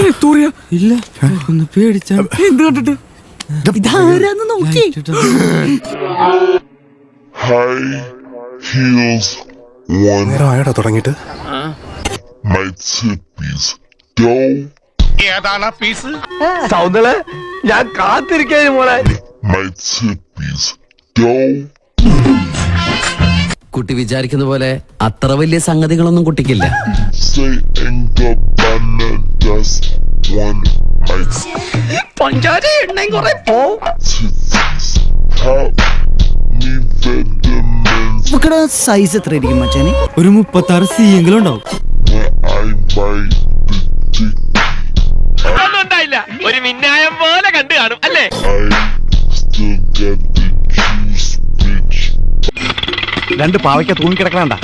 Victoria ഇല്ല. ഒന്ന് പേടിച്ച. എന്ത് കണ്ടിട്ട് ഇതാരാന്ന് നോക്കി. ആയടാ tippies. Dough സൗന്ദര്യ ഞാൻ മോളെ. കുട്ടി വിചാരിക്കുന്ന പോലെ അത്ര വലിയ സംഗതികളൊന്നും കുട്ടിക്കില്ല. പഞ്ചാര എണ്ണയും കുറെ പോവും. സൈസ് എത്ര ആയിരിക്കും മച്ചാനെ ഒരു മുപ്പത്തി ആറ് സി എങ്കിലും ഉണ്ടാവും. when I bite the dick. ഒന്നും ഉണ്ടായില്ല. ഒരു മിന്നായം പോലെ കണ്ടു കാണും അല്ലേ? രണ്ട് പാവയ്ക്ക തൂങ്ങിക്കിടക്കണണ്ട